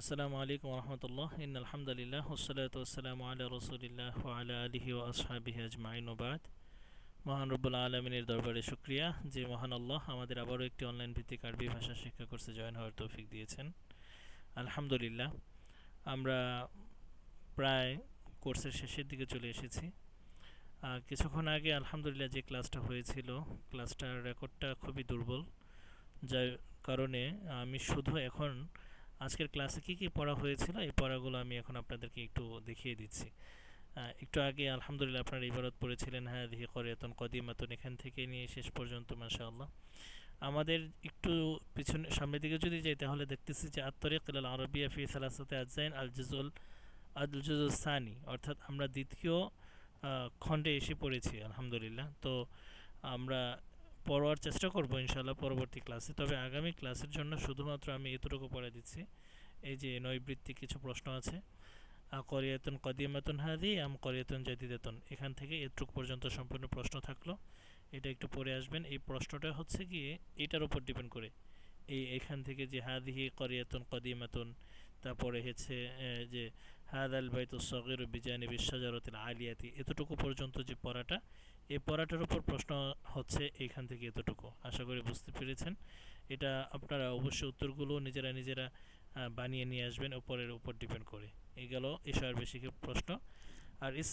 আসসালামু আলাইকুম রহমতুল্লাহ ইন আলহামদুলিল্লাহ ওসলাত ওসালাম আলা রসুলিল্লাহ আলা আলিহি ও আসহাবিহি আজমাইন ওবাদ মহান রব্বুল আলমিনের দরবারে শুক্রিয়া যে মহান আল্লাহ আমাদের আবারও একটি অনলাইন ভিত্তিক আরবি ভাষা শিক্ষা কোর্সে জয়েন হওয়ার তৌফিক দিয়েছেন। আলহামদুলিল্লাহ, আমরা প্রায় কোর্সের শেষের দিকে চলে এসেছি। কিছুক্ষণ আগে আলহামদুলিল্লাহ যে ক্লাসটা হয়েছিল, ক্লাসটার রেকর্ডটা খুবই দুর্বল। যার কারণে আমি শুধু এখন আজকের ক্লাসে কী কী পড়া হয়েছিল? এই পড়াগুলো আমি এখন আপনাদেরকে একটু দেখিয়ে দিচ্ছি। একটু আগে আলহামদুলিল্লাহ আপনারা ইবারত পড়েছিলেন হ্যাঁ দিহি করিয়াতন কদিমাতন, এখান থেকে নিয়ে শেষ পর্যন্ত, মাশাআল্লাহ। আমাদের একটু পিছনে, সামনের দিকে যদি যাই, তাহলে দেখতেছি যে আত্তরিক আল আরবিয়া ফি সালাসাতে আজাইন আল জুজুল আল জুজুল সানি, অর্থাৎ আমরা দ্বিতীয় খণ্ডে এসে পড়েছি, আলহামদুলিল্লাহ। তো আমরা পড়ার চেষ্টা করব ইনশাল্লাহ পরবর্তী ক্লাসে। তবে আগামী ক্লাসের জন্য শুধুমাত্র আমি এতটুকু পড়ে দিচ্ছি। এই যে নৈবৃত্তি কিছু প্রশ্ন আছে করিয়াতন কদিয়ামাতন হাদি আম করিয়াতন জাদিদাতন। এখান থেকে এতটুকু পর্যন্ত সম্পূর্ণ প্রশ্ন থাকল। এটা একটু পড়ে আসবেন। এই প্রশ্নটা হচ্ছে গিয়ে এটার উপর ডিপেন্ড করে। এই এখান থেকে যে হাদিহি করিয়াতন কদিমাতন, তারপরে হচ্ছে যে হাদ আল বাইতুল সগির বিজানি বিশ্বাজারতিল আলিয়াতি, এতটুকু পর্যন্ত যে পড়াটা এই পড়াটার উপর প্রশ্ন হচ্ছে এইখান থেকে এতটুকু। আশা করি বুঝতে পেরেছেন। এটা আপনারা অবশ্যই উত্তরগুলো নিজেরা নিজেরা বানিয়ে নিয়ে আসবেন উপরের উপর ডিপেন্ড করে। এই গেল এশার বেশি প্রশ্ন। আর ইস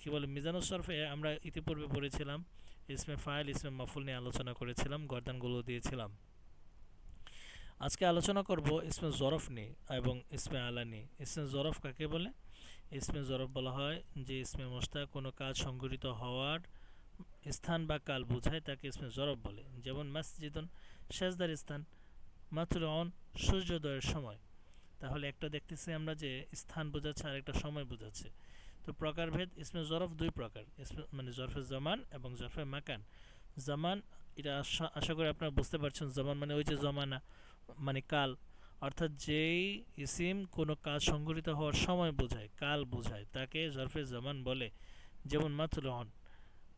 কী বলে মিজানুস সরফে আমরা ইতিপূর্বে পড়েছিলাম, ইসমে ফাইল, ইসমে মাফুল নিয়ে আলোচনা করেছিলাম, গর্দানগুলো দিয়েছিলাম। আজকে আলোচনা করব ইসমে জরফ নিয়ে এবং ইসমে আলা নিয়ে। ইসমে জরফ কাকে বলে? ইসমে জরফ বলা হয় যে, ইসমে মোস্তা কোনো কাজ সংঘটিত হওয়ার স্থান বা কাল বোঝায় তাকে ইসমে জরফ বলে। যেমন মসজিদন সেজদার স্থান মাত্র অন সূর্যোদয়ের সময়। তাহলে একটা দেখতেছি আমরা যে স্থান বোঝাচ্ছে আর একটা সময় বোঝাচ্ছে। তো প্রকারভেদ, ইসমে জরফ দুই প্রকার। মানে জরফে জামান এবং জরফে মাকান। জামান, এটা আশা করি আপনারা বুঝতে পারছেন, জামান মানে ওই যে জমানা মানে কাল। অর্থাৎ যেই ইসিম কোনো কাজ সংঘটিত হওয়ার সময় বোঝায়, কাল বোঝায়, তাকে জরফে জামান বলে। যেমন মাতুল অন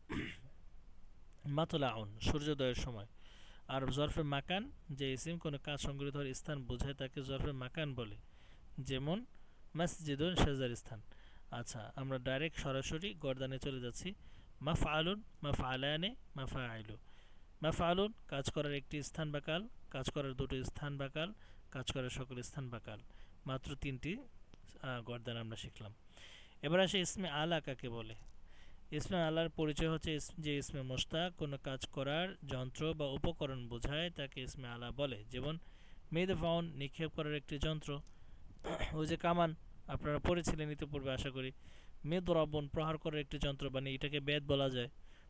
মাতুলা অন সূর্যোদয়ের সময়। আর জরফে মাকান, যে ইসিম কোনো কাজ সংঘটিত হওয়ার স্থান বোঝায় তাকে জরফে মাকান বলে। যেমন মসজিদুল সেজার স্থান। আচ্ছা আমরা ডাইরেক্ট সরাসরি গরদানে চলে যাচ্ছি। মাফা আলুন মাফা আলায়ানে মাফা আইলু মাফা আলুন কাজ করার একটি স্থান বা কাল, কাজ করার দুটো স্থান বা কাল, কাজ করার সকল স্থান বা কাল। মাত্র তিনটি গরদান আমরা শিখলাম। এবার আসে ইসমে আলা কাকে বলে? ইসমে আলার পরিচয় হচ্ছে যে ইসমে মোস্তাক কোনো কাজ করার যন্ত্র বা উপকরণ বোঝায় তাকে ইসমে আলা বলে। যেমন মেদ ফাউন নিক্ষেপ করার একটি যন্ত্র। ওই যে কামান, আপনারা পড়েছিলেন ইতিপূর্বে, আশা করি। মেদরাবন প্রহার করার একটি যন্ত্র মানে এটাকে বেদ বলা যায়।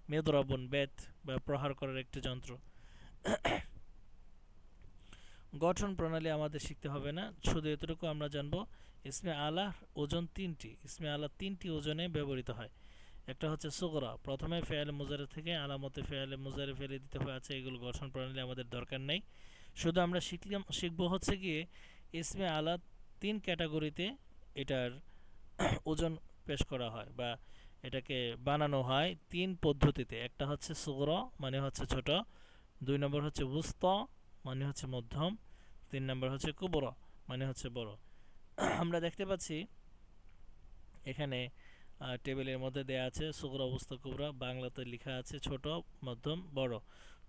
মেদরাবন বেদ বা প্রহার করার একটি যন্ত্র। গঠন প্রণালী আমাদের শিখতে হবে না। শুধু এতটুকু আমরা জানব, ইসমে আলা ওজন তিনটি। ইসমে আলা তিনটি ওজনে ব্যবহৃত হয়। একটা হচ্ছে সুগরা। প্রথমে ফেয়ালে মুজারে থেকে আলামতে ফেয়ালে মুজারে ফেলে দিতে হয়ে আছে এগুলো গঠন প্রণালী আমাদের দরকার নেই। শুধু আমরা শিখলাম, শিখব হচ্ছে গিয়ে ইসমে আলা তিন ক্যাটাগরিতে এটার ওজন পেশ করা হয় বা এটাকে বানানো হয় তিন পদ্ধতিতে। একটা হচ্ছে সুগর মানে হচ্ছে ছোট। দুই নম্বর হচ্ছে উস্ত মানে হচ্ছে মধ্যম। তিন নম্বর হচ্ছে কুবর মানে হচ্ছে বড়। আমরা দেখতে পাচ্ছি এখানে টেবিলের মধ্যে দেয়া আছে সুগর অবস্থা কুবরা, বাংলাতে লেখা আছে ছোট, মধ্যম, বড়।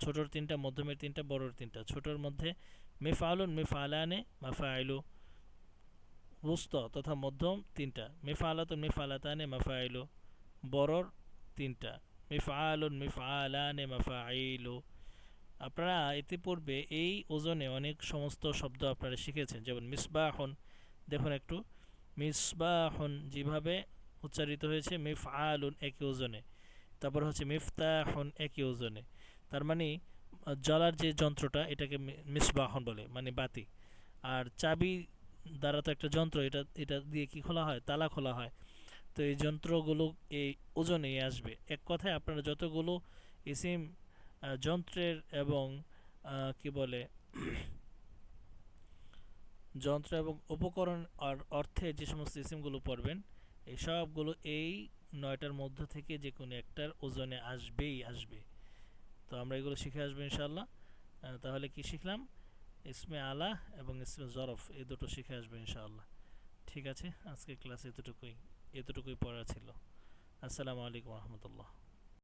ছোটর তিনটা, মধ্যমের তিনটা, বড়র তিনটা। ছোটর মধ্যে মেফালুন মেফালানে মাফা আইলু উস্ত তথা মধ্যম তিনটা। মেফালাতুন মেফালাতানে মাফা আইলু বড়র তিনটা। মিফআলুন মিফআলানে মাফাইলু। আপনারা ইতিপূর্বে এই ওজনে অনেক সমস্ত শব্দ আপনারা শিখেছেন, যেমন মিসবাহন। দেখুন একটু। মিসবাহন, যেভাবে উচ্চারিত হয়েছে মিফআলুন একই ওজনে। তারপর হচ্ছে মিফতাহন একই ওজনে। তার মানে জ্বলার যে যন্ত্রটা, এটাকে মিসবাহন বলে মানে বাতি। আর চাবি দ্বারা তো একটা যন্ত্র, এটা এটা দিয়ে কি খোলা হয়? তালা খোলা হয়। তো এই যন্ত্রগুলো এই ওজনেই আসবে। এক কথায় আপনারা যতগুলো ইসিম যন্ত্রের এবং কি বলে, যন্ত্র এবং উপকরণ আর অর্থে যে সমস্ত ইসিমগুলো পড়বেন এই সবগুলো এই নয়টার মধ্য থেকে যে কোনো একটার ওজনে আসবেই আসবে। তো আমরা এগুলো শিখে আসব ইনশাল্লাহ তাহলে কি শিখলাম? ইসমে আলা এবং ইসমে জরফ, এই দুটো শিখে আসবে ইনশাআল্লাহ। ঠিক আছে? আজকে ক্লাস এতটুকুই এতটুকুই পড়া ছিল। আসসালামু আলাইকুম রহমতুল্লাহ।